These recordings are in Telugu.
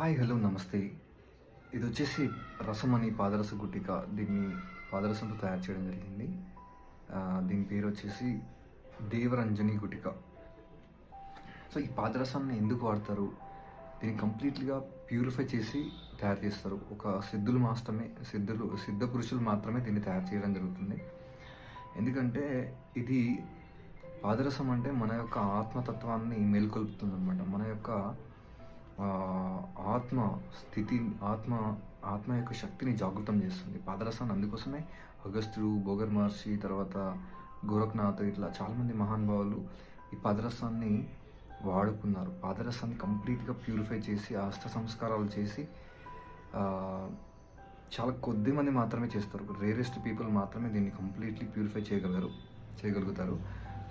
హాయ్ హలో నమస్తే. ఇది వచ్చేసి రసం అని పాదరస గుట్టిక దీన్ని పాదరసంతో తయారు చేయడం జరిగింది. దీని పేరు వచ్చేసి దేవరంజని గుటిక. సో ఈ పాదరసాన్ని ఎందుకు వాడతారు? దీన్ని కంప్లీట్గా ప్యూరిఫై చేసి తయారు చేస్తారు. ఒక సిద్ధులు మాత్రమే సిద్ధులు సిద్ధ పురుషులు మాత్రమే దీన్ని తయారు చేయడం జరుగుతుంది. ఎందుకంటే ఇది పాదరసం అంటే మన యొక్క ఆత్మతత్వాన్ని మేల్కొల్పుతుంది అనమాట మన యొక్క ఆత్మ స్థితి ఆత్మ ఆత్మ యొక్క శక్తిని జాగృతం చేస్తుంది. పాదరసాన్ని అందుకోసమే అగస్త్యుడు భోగర్ మహర్షి తర్వాత గోరఖ్నాథ్ ఇట్లా చాలామంది మహానుభావులు ఈ పాదరసాన్ని వాడుకున్నారు. పాదరసాన్ని కంప్లీట్గా ప్యూరిఫై చేసి అష్ట సంస్కారాలు చేసి చాలా కొద్ది మంది మాత్రమే చేస్తారు. రేరెస్ట్ పీపుల్ మాత్రమే దీన్ని కంప్లీట్లీ ప్యూరిఫై చేయగలరు చేయగలుగుతారు.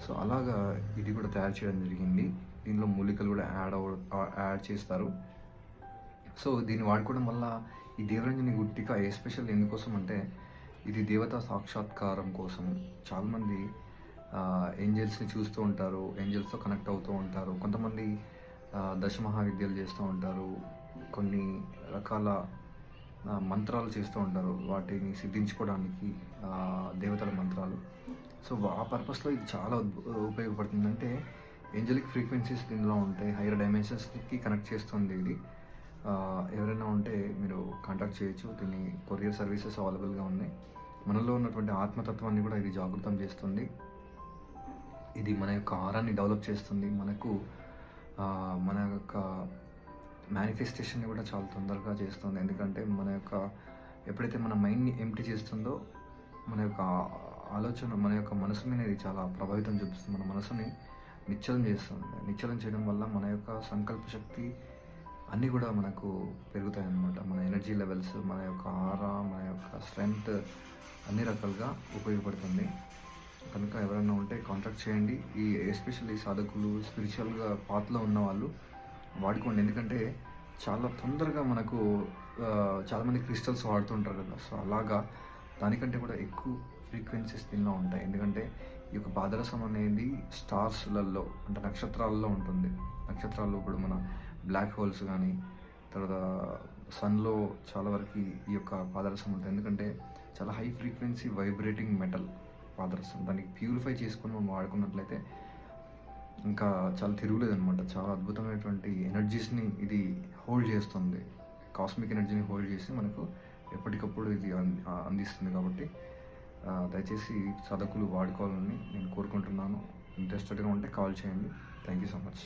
సో అలాగా ఇది కూడా తయారు చేయడం జరిగింది. దీనిలో మూలికలు కూడా యాడ్ అవ యాడ్ చేస్తారు. సో దీన్ని వాడుకోవడం వల్ల ఈ దేవరంజని గుట్టిక ఎస్పెషల్ ఎందుకోసం అంటే ఇది దేవతా సాక్షాత్కారం కోసం. చాలామంది ఏంజల్స్ని చూస్తూ ఉంటారు ఏంజల్స్తో కనెక్ట్ అవుతూ ఉంటారు. కొంతమంది దశమహావిద్యలు చేస్తూ ఉంటారు. కొన్ని రకాల మంత్రాలు చేస్తూ ఉంటారు. వాటిని సిద్ధించుకోవడానికి దేవతల మంత్రాలు. సో ఆ పర్పస్లో ఇది చాలా ఉపయోగపడుతుందంటే ఉపయోగపడుతుంది. అంటే ఏంజలిక్ ఫ్రీక్వెన్సీస్ దీనిలో ఉంటాయి. హైయర్ డైమెన్షన్స్కి కనెక్ట్ చేస్తుంది ఇది. ఎవరైనా ఉంటే మీరు కాంటాక్ట్ చేయొచ్చు. దీని కొరియర్ సర్వీసెస్ అవైలబుల్గా ఉన్నాయి. మనలో ఉన్నటువంటి ఆత్మతత్వాన్ని కూడా ఇది జాగృతం చేస్తుంది. ఇది మన యొక్క ఆరాన్ని డెవలప్ చేస్తుంది. మనకు మన యొక్క మేనిఫెస్టేషన్ కూడా చాలా తొందరగా చేస్తుంది. ఎందుకంటే మన యొక్క ఎప్పుడైతే మన మైండ్ని ఎంటీ చేస్తుందో మన యొక్క ఆలోచన మన యొక్క మనసు అనేది చాలా ప్రభావితం చూపిస్తుంది. మన మనసుని నిశ్చలం చేస్తుంది. నిశ్చలం చేయడం వల్ల మన యొక్క సంకల్ప శక్తి అన్నీ కూడా మనకు పెరుగుతాయి అన్నమాట మన ఎనర్జీ లెవెల్స్ మన యొక్క ఆరా మన యొక్క స్ట్రెంగ్త్ అన్ని రకాలుగా ఉపయోగపడుతుంది. కనుక ఎవరైనా ఉంటే కాంటాక్ట్ చేయండి. ఈ ఎస్పెషల్లీ సాధకులు స్పిరిచువల్గా పాత్లో ఉన్న వాళ్ళు వాడుకోండి. ఎందుకంటే చాలా తొందరగా మనకు చాలామంది క్రిస్టల్స్ వాడుతుంటారు కదా. సో అలాగా దానికంటే కూడా ఎక్కువ ఫ్రీక్వెన్సీస్ దీనిలో ఉంటాయి. ఎందుకంటే ఈ యొక్క పాదరసం అనేది స్టార్స్లలో అంటే నక్షత్రాలలో ఉంటుంది. నక్షత్రాల్లో ఇప్పుడు మన బ్లాక్ హోల్స్ కానీ తర్వాత సన్లో చాలా వరకు ఈ యొక్క పాదరసం ఉంటుంది. ఎందుకంటే చాలా హై ఫ్రీక్వెన్సీ వైబ్రేటింగ్ మెటల్ పాదరసం దానికి ప్యూరిఫై చేసుకొని మనం వాడుకున్నట్లయితే ఇంకా చాలా తిరుగులేదు అనమాట చాలా అద్భుతమైనటువంటి ఎనర్జీస్ని ఇది హోల్డ్ చేస్తుంది. కాస్మిక్ ఎనర్జీని హోల్డ్ చేసి మనకు ఎప్పటికప్పుడు ఇది అందిస్తుంది కాబట్టి దయచేసి చదకులు వాడుకోవాలని నేను కోరుకుంటున్నాను. ఇంట్రెస్టెడ్గా ఉంటే కాల్ చేయండి. Thank you so much.